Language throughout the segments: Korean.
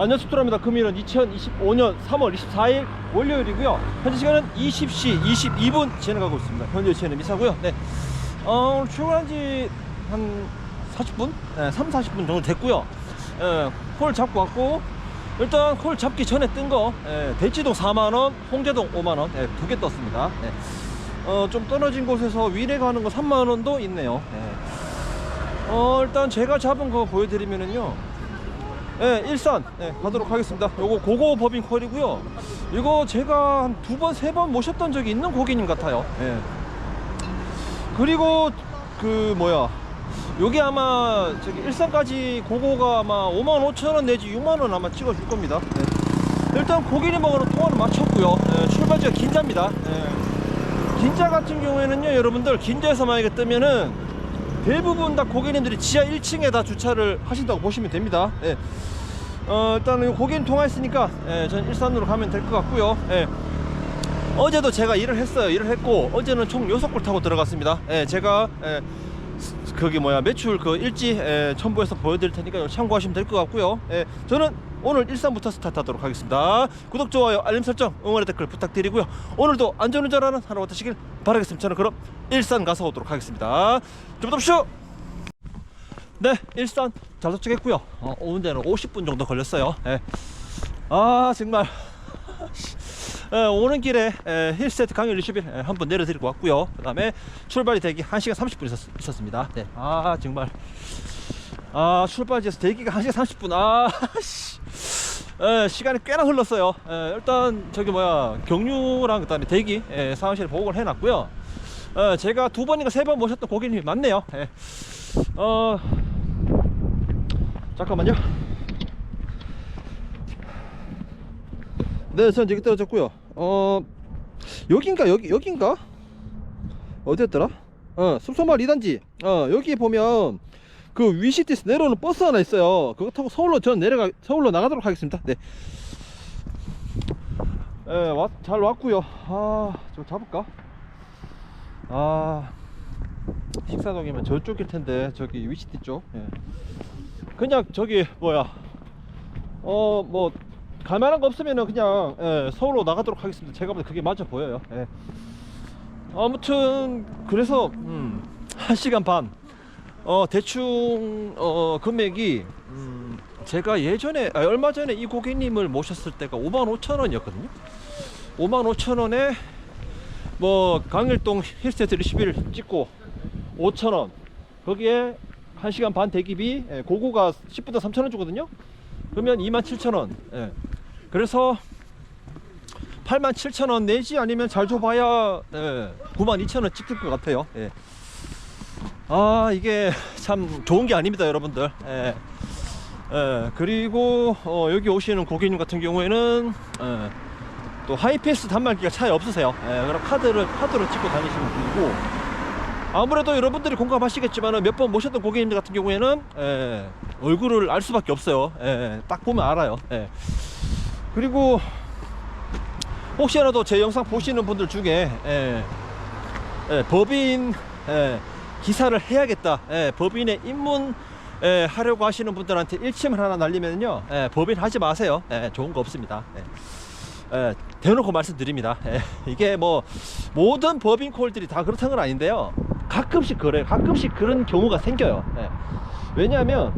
안녕하세요 토라입니다 금일은 2025년 3월 24일 월요일이고요 현재 시간은 20시 22분 진행하고 있습니다 현재 시간은 미사고요 네. 어, 오늘 출근한 지 한 40분? 네, 3, 40분 정도 됐고요 예, 콜 잡고 왔고 일단 콜 잡기 전에 뜬거 예, 대치동 4만원 홍제동 5만원 예, 두개 떴습니다 네. 어, 좀 떨어진 곳에서 위례 가는 거 3만원도 있네요 예. 어, 일단 제가 잡은 거 보여드리면은요 예, 일산 예, 가도록 하겠습니다. 요거 고고 법인 콜이고요. 이거 제가 한 두 번, 세 번 모셨던 적이 있는 고객님 같아요. 예. 그리고 그 뭐야? 요게 아마 저기 일산까지 고고가 아마 5만 5천 원 내지 6만 원 아마 찍어줄 겁니다. 예. 일단 고객님하고는 통화를 마쳤고요. 예, 출발지가 긴자입니다. 예. 긴자 같은 경우에는요, 여러분들 긴자에서 만약에 뜨면은 대부분 다 고객님들이 지하 1층에 다 주차를 하신다고 보시면 됩니다. 예. 어, 일단은 고객님 통화했으니까 예, 전 일산으로 가면 될 것 같고요. 예. 어제도 제가 일을 했어요. 일을 했고 어제는 총 6골 타고 들어갔습니다. 예, 제가 예, 스- 거기 뭐야 매출 그 일지 예, 첨부해서 보여드릴 테니까 참고하시면 될 것 같고요. 예, 저는 오늘 일산부터 스타트하도록 하겠습니다. 구독, 좋아요, 알림 설정, 응원의 댓글 부탁드리고요. 오늘도 안전운전하는 하루가 되시길 바라겠습니다. 저는 그럼 일산 가서 오도록 하겠습니다. 좀 더쇼 네, 일산 잘 도착했고요. 어, 오는 데는 50분 정도 걸렸어요. 예. 아 정말 예, 오는 길에 강연 20일 예, 한번 내려드리고 왔고요. 그 다음에 출발이 대기 1시간 30분 있었, 습니다 네. 아 정말 아 출발지에서 대기가 1시간 30분 아 씨. 예, 시간이 꽤나 흘렀어요. 예, 일단 저기 뭐야 경유랑 그다음에 대기 예, 상황실에 보고를 해놨고요. 어, 제가 두 번인가 세 번 모셨던 고객님이 많네요. 예. 어 잠깐만요. 네, 전 여기 떨어졌고요. 어 여긴가 여기 여긴가 어디였더라? 어 숲소마을 2단지. 어 여기 보면 그 위시티스 내려오는 버스 하나 있어요. 그거 타고 서울로 전 내려가 서울로 나가도록 하겠습니다. 네. 예, 왔, 잘 왔고요. 아, 좀 잡을까? 아, 식사동이면 저쪽일 텐데 저기 위시티 쪽. 예. 그냥 저기 뭐야? 어, 뭐 갈만한 거 없으면은 그냥 예, 서울로 나가도록 하겠습니다. 제가 보다 그게 맞아 보여요. 예. 아무튼 그래서 음, 한 시간 반. 어 대충 어 금액이 음, 제가 예전에 아, 얼마 전에 이 고객님을 모셨을 때가 5만 5천 원이었거든요. 5만 5천 원에 뭐 강일동 힐스테이트 리시비를 찍고 5천 원 거기에 1시간 반 대기비 예, 고고가 10분당 3천 원 주거든요. 그러면 2만 7천 원. 예. 그래서 8만 7천 원 내지 아니면 잘 줘봐야 예, 9만 2천 원 찍힐 것 같아요. 예. 아 이게 참 좋은 게 아닙니다 여러분들 예. 예, 그리고 어, 여기 오시는 고객님 같은 경우에는 예, 또 하이패스 단말기가 차에 없으세요 예, 그럼 카드를 카드로 찍고 다니시는 분이고 아무래도 여러분들이 공감하시겠지만 몇 번 모셨던 고객님들 같은 경우에는 예, 얼굴을 알 수밖에 없어요 예, 딱 보면 알아요 예. 그리고 혹시라도 제 영상 보시는 분들 중에 예, 예, 법인 예, 기사를 해야겠다. 예, 법인에 입문 예, 하려고 하시는 분들한테 일침을 하나 날리면요, 예, 법인 하지 마세요. 예, 좋은 거 없습니다. 예. 예, 대놓고 말씀드립니다. 예, 이게 뭐 모든 법인 콜들이 다 그렇다는 건 아닌데요. 가끔씩 그래요. 가끔씩 그런 경우가 생겨요. 예. 왜냐하면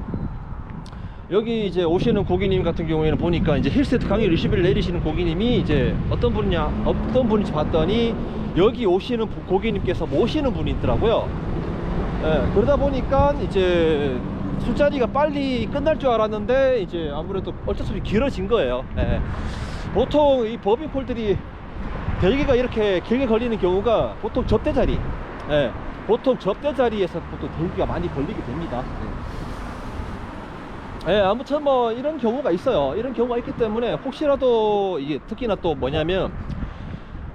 여기 이제 오시는 고객님 같은 경우에는 보니까 이제 힐세트 강의 20일 내리시는 고객님이 이제 어떤 분이냐 어떤 분인지 봤더니 여기 오시는 부- 고객님께서 모시는 분이 있더라고요. 예, 그러다 보니까 이제 술자리가 빨리 끝날 줄 알았는데 이제 아무래도 어쩔 수 없이 길어진 거예요. 예. 보통 이 콜들이 대기가 이렇게 길게 걸리는 경우가 보통 접대 자리, 예, 보통 접대 자리에서 보통 대기가 많이 걸리게 됩니다. 예. 예, 아무튼 뭐 이런 경우가 있어요. 이런 경우가 있기 때문에 혹시라도 이게 특히나 또 뭐냐면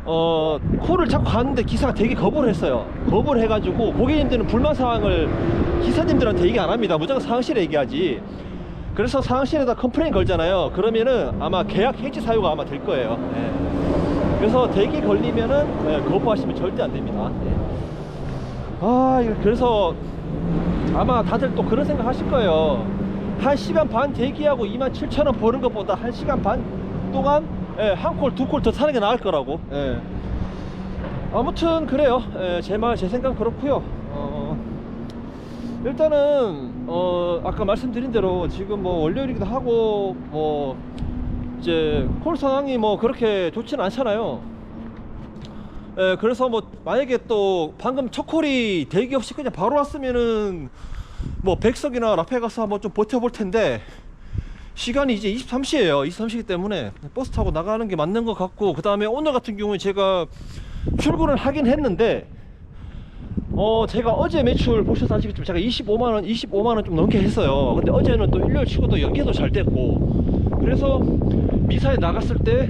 어 콜을 자꾸 가는데 기사가 되게 거부를 했어요. 거부를 해가지고 고객님들은 불만 사항을 기사님들한테 얘기 안 합니다. 무조건 상황실에 얘기하지. 그래서 상황실에다 컴플레인 걸잖아요. 그러면은 아마 계약 해지 사유가 아마 될 거예요. 예. 그래서 대기 걸리면은 예, 거부하시면 절대 안 됩니다. 예. 아, 그래서 아마 다들 또 그런 생각 하실 거예요. 1시간 반 대기하고 27,000원 버는 것보다 1시간 반 동안 예, 한 콜, 두 콜더 타는 게 나을 거라고. 예. 아무튼 그래요. 예, 제 말, 제 생각 그렇고요. 어, 일단은 어, 아까 말씀드린 대로 지금 뭐 월요일이기도 하고 뭐 이제 콜 상황이 뭐 그렇게 좋지는 않잖아요. 예, 그래서 뭐 만약에 또 방금 첫 콜이 대기 없이 그냥 바로 왔으면은 뭐 백석이나 라페가스 한번 좀 버텨볼 텐데 시간이 이제 23시예요. 23시기 때문에 버스 타고 나가는 게 맞는 것 같고 그 다음에 오늘 같은 경우에 제가 출근을 하긴 했는데 어 제가 어제 매출 보셔서 아시겠지만 제가 25만 원, 25만 원 좀 넘게 했어요. 근데 어제는 또 일요일 치고 도 연계도 잘 됐고 그래서 미사에 나갔을 때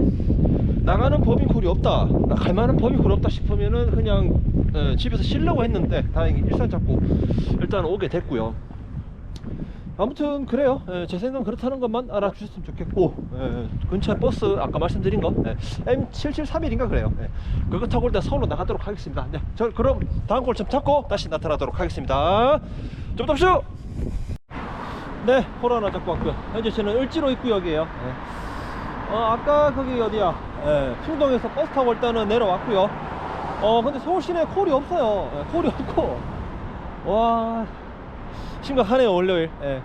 나가는 법인콜이 없다, 나 갈 만한 법인콜이 없다 싶으면은 그냥 어, 집에서 쉬려고 했는데 다행히 일산 잡고 일단 오게 됐고요. 아무튼 그래요. 예, 제 생각은 그렇다는 것만 알아주셨으면 좋겠고 예, 근처에 버스 아까 말씀드린 거 예, M7731인가 그래요. 예, 그거 타고 일단 서울로 나가도록 하겠습니다. 네, 저 그럼 다음 골좀 잡고 다시 나타나도록 하겠습니다. 좀 덥쇼. 네, 코로나 잡고 왔고요. 현재 저는 을지로 입구역이에요. 예. 어, 아까 거기 어디야? 예, 충동에서 버스 타고 일단은 내려왔고요. 어, 근데 서울 시내에 콜이 없어요. 예, 콜이 없고. 와, 심각하네요, 월요일. 예.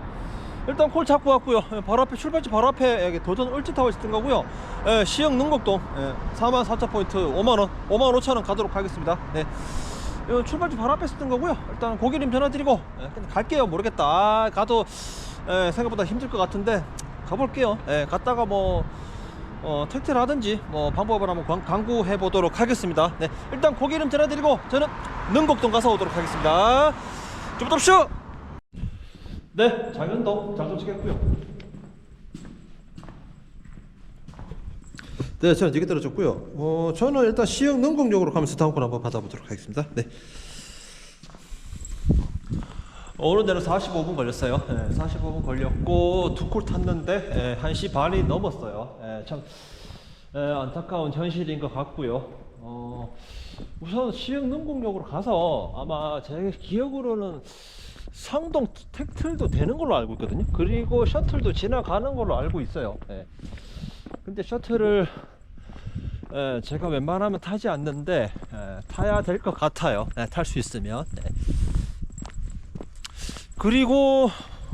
일단 콜 잡고 왔고요. 예, 바로 앞에 출발지 바로 앞에 도전 을지타워 있었던 거고요. 예, 시흥 능곡동 예, 4만 4천 포인트 5만 원, 5만 5천 원 가도록 하겠습니다. 네. 이 출발지 바로 앞에 있었던 거고요. 일단 고객님 전화드리고 예, 갈게요. 모르겠다. 아, 가도 예, 생각보다 힘들 것 같은데 가볼게요. 예, 갔다가 뭐 어, 택트를 하든지 뭐 방법을 한번 광, 강구해 보도록 하겠습니다. 네, 일단 고기 이름 전해드리고 저는 능곡동 가서 오도록 하겠습니다. 좀 덥쇼. 네, 장현동 잘 도착했고요. 네, 저는 얘기 들어줬고요. 어, 저는 일단 시흥 능곡역으로 가면서 다음 건 한번 받아보도록 하겠습니다. 네. 어, 오는 데는 45분 걸렸어요. 예, 45분 걸렸고 두 콜 탔는데 예, 1시 반이 넘었어요. 예, 참 예, 안타까운 현실인 것 같고요. 어, 우선 시흥 능곡역으로 가서 아마 제 기억으로는 상동 택틀도 되는 걸로 알고 있거든요. 그리고 셔틀도 지나가는 걸로 알고 있어요. 예. 근데 셔틀을 예, 제가 웬만하면 타지 않는데 예, 타야 될 것 같아요. 탈수 있으면. 네. 그리고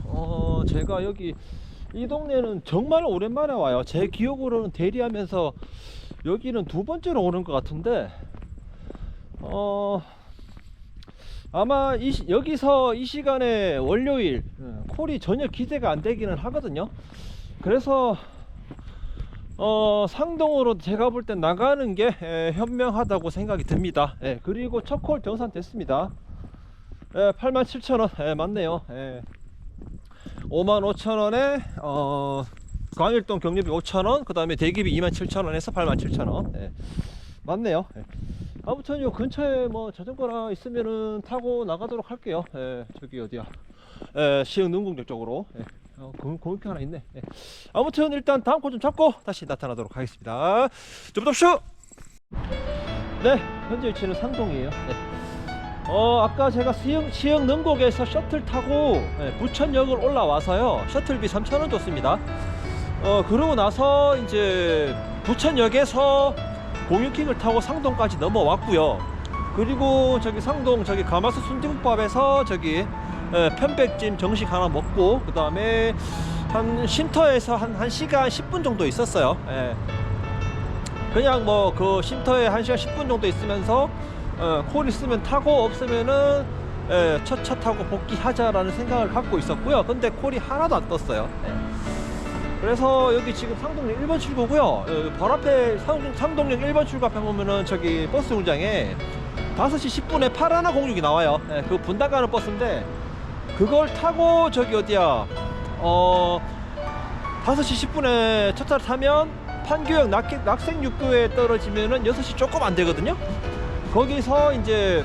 어 제가 여기 이 동네는 정말 오랜만에 와요. 제 기억으로는 대리하면서 여기는 두 번째로 오는 것 같은데 어 아마 이 시- 여기서 이 시간에 월요일 어, 콜이 전혀 기대가 안 되기는 하거든요. 그래서 어 상동으로 제가 볼땐 나가는 게 에, 현명하다고 생각이 듭니다. 예, 그리고 첫 콜 정산 됐습니다. 예, 87,000원. 예, 맞네요. 예. 55,000원에 어 광일동 경료비 5,000원, 그 다음에 대기비 27,000원에서 87,000원. 예. 맞네요. 예. 아무튼 요 근처에 뭐 자전거나 있으면은 타고 나가도록 할게요. 예, 저기 어디야? 예, 시흥 능곡역 쪽으로. 예. 어, 공, 공익 하나 있네. 예. 아무튼 일단 다음 코좀 잡고 다시 나타나도록 하겠습니다. 좀 덥쇼. 네, 현재 위치는 상동이에요. 네. 어 아까 제가 시흥, 시흥 능곡에서 셔틀 타고 예, 부천역을 올라와서요. 셔틀비 3,000원 줬습니다. 어 그러고 나서 이제 부천역에서 공유킹을 타고 상동까지 넘어왔고요. 그리고 저기 상동 저기 가마스 순대국밥에서 저기 예, 편백찜 정식 하나 먹고 그 다음에 한 쉼터에서 한 1시간 10분 정도 있었어요. 예. 그냥 뭐 그 쉼터에 1시간 10분 정도 있으면서 어, 콜 있으면 타고 없으면은 예, 첫차 타고 복귀하자라는 생각을 갖고 있었고요. 근데 콜이 하나도 안 떴어요. 예. 그래서 여기 지금 상동역 1번 출구고요. 어, 바로 앞에 상, 상동역 1번 출구 앞에 보면은 저기 버스 정장에 5시 10분에 파라나 공육이 나와요. 예, 그 분당 가는 버스인데 그걸 타고 저기 어디야? 어 5시 10분에 첫 차를 타면 판교역 낙, 낙생육교에 떨어지면은 6시 조금 안 되거든요. 거기서 이제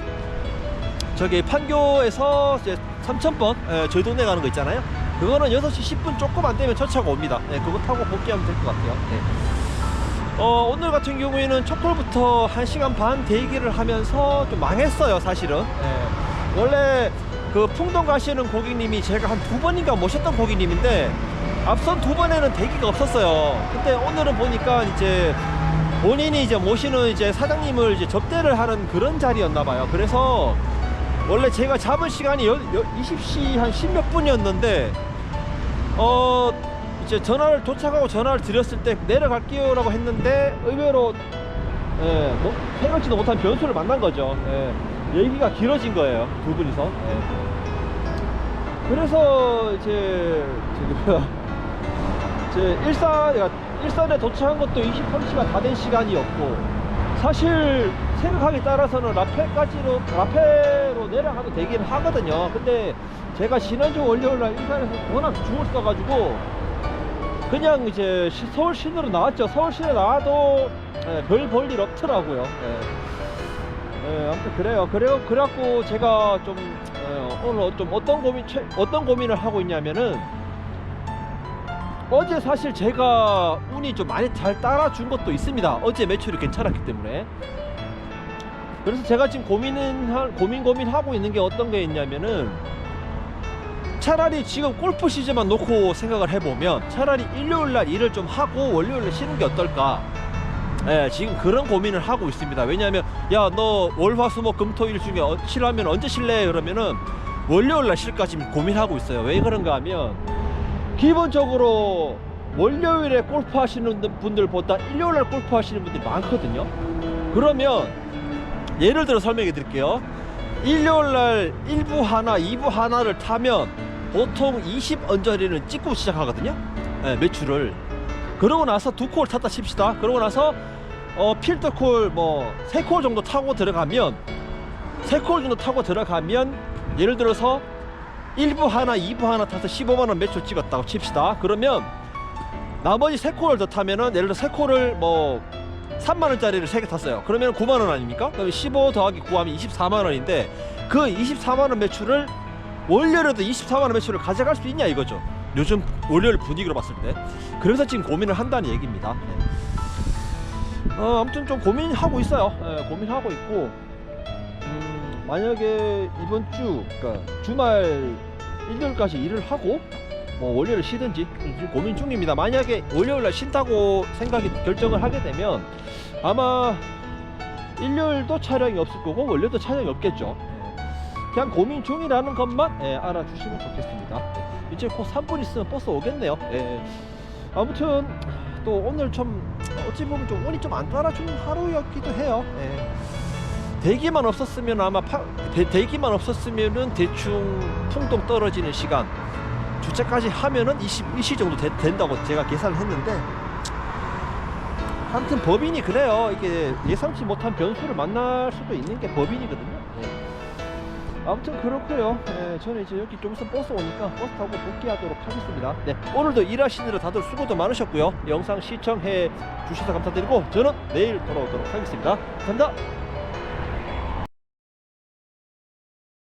저기 판교에서 이제 3,000번 예, 저희 동네 가는 거 있잖아요. 그거는 6시 10분 조금 안 되면 첫 차가 옵니다. 예, 그거 타고 복귀하면 될 것 같아요. 예. 어, 오늘 같은 경우에는 첫 콜부터 1시간 반 대기를 하면서 좀 망했어요, 사실은. 예. 원래 그 풍동 가시는 고객님이 제가 한 두 번인가 모셨던 고객님인데 앞선 두 번에는 대기가 없었어요. 근데 오늘은 보니까 이제 본인이 이제 모시는 이제 사장님을 이제 접대를 하는 그런 자리였나 봐요. 그래서 원래 제가 잡은 시간이 여, 여, 20시 한 10 몇 분이었는데 어 이제 전화를 도착하고 전화를 드렸을 때 내려갈게요라고 했는데 의외로 예, 뭐 생각지도 못한 변수를 만난 거죠. 예, 얘기가 길어진 거예요. 두 분이서. 예. 그래서 이제 저기 제 야, 일산에 도착한 것도 23시가 다된 시간이었고 사실 생각하기 따라서는 라페까지로 라페로 내려가도 되긴 하거든요. 근데 제가 지난주 월요일날 일산에서 워낙 죽을 써가지고 그냥 이제 시- 서울 시내로 나왔죠. 서울 시내 나와도 예, 별볼 일 없더라고요. 예. 예, 아무튼 그래요. 그래요. 그래갖고 제가 좀 예, 오늘 좀 어떤 고민 최- 어떤 고민을 하고 있냐면은 어제 사실 제가 운이 좀 많이 잘 따라준 것도 있습니다. 어제 매출이 괜찮았기 때문에. 그래서 제가 지금 고민은 하- 고민 고민 하고 있는 게 어떤 게 있냐면은 차라리 지금 골프 시즌만 놓고 생각을 해보면 차라리 일요일 날 일을 좀 하고 월요일 날 쉬는 게 어떨까? 예, 지금 그런 고민을 하고 있습니다. 왜냐하면 야 너 월화수목 금토일 중에 어, 쉬려면 언제 쉴래? 그러면은 월요일 날 쉴까 지금 고민하고 있어요. 왜 그런가 하면 기본적으로 월요일에 골프 하시는 분들보다 일요일 날 골프 하시는 분들이 많거든요. 그러면 예를 들어 설명해 드릴게요. 일요일 날 1부 하나, 2부 하나를 타면 보통 20 언저리는 찍고 시작하거든요. 예, 매출을. 그러고 나서 두 콜 탔다 칩시다. 그러고 나서 어, 필드콜 뭐 세 콜 정도 타고 들어가면 세 콜 정도 타고 들어가면 예를 들어서 1부 하나, 2부 하나 타서 15만 원 매출 찍었다고 칩시다. 그러면 나머지 세 콜을 더 타면은 예를 들어 세 콜을 뭐 3만 원짜리를 세 개 탔어요. 그러면 9만 원 아닙니까? 그럼 15 더하기 9 하면 24만 원인데 그 24만 원 매출을 월요일에도 24만 원 매출을 가져갈 수 있냐 이거죠. 요즘 월요일 분위기로 봤을 때. 그래서 지금 고민을 한다는 얘기입니다. 네. 어, 아무튼 좀 고민하고 있어요. 예, 고민하고 있고 음, 만약에 이번 주 그러니까 주말 일요일까지 일을 하고 뭐 월요일 쉬든지 지금 고민 중입니다. 만약에 월요일 날 쉰다고 생각이 결정을 하게 되면 아마 일요일도 촬영이 없을 거고 월요일도 촬영이 없겠죠. 예. 그냥 고민 중이라는 것만 예, 알아주시면 좋겠습니다. 예. 이제 곧 3분 있으면 버스 오겠네요. 예. 아무튼 또 오늘 좀 어찌 보면 좀 운이 좀 안 따라주는 하루였기도 해요. 예. 대기만 없었으면 아마 파, 대, 대기만 없었으면은 대충 풍동 떨어지는 시간 주차까지 하면은 21시 정도 되- 된다고 제가 계산을 했는데 아무튼 법인이 그래요. 이게 예상치 못한 변수를 만날 수도 있는 게 법인이거든요. 예. 아무튼 그렇고요. 예, 저는 이제 여기 좀 있으면 버스 오니까 버스 타고 복귀하도록 하겠습니다. 네, 오늘도 일하시느라 다들 수고도 많으셨고요. 영상 시청해 주셔서 감사드리고 저는 내일 돌아오도록 하겠습니다. 감사합니다.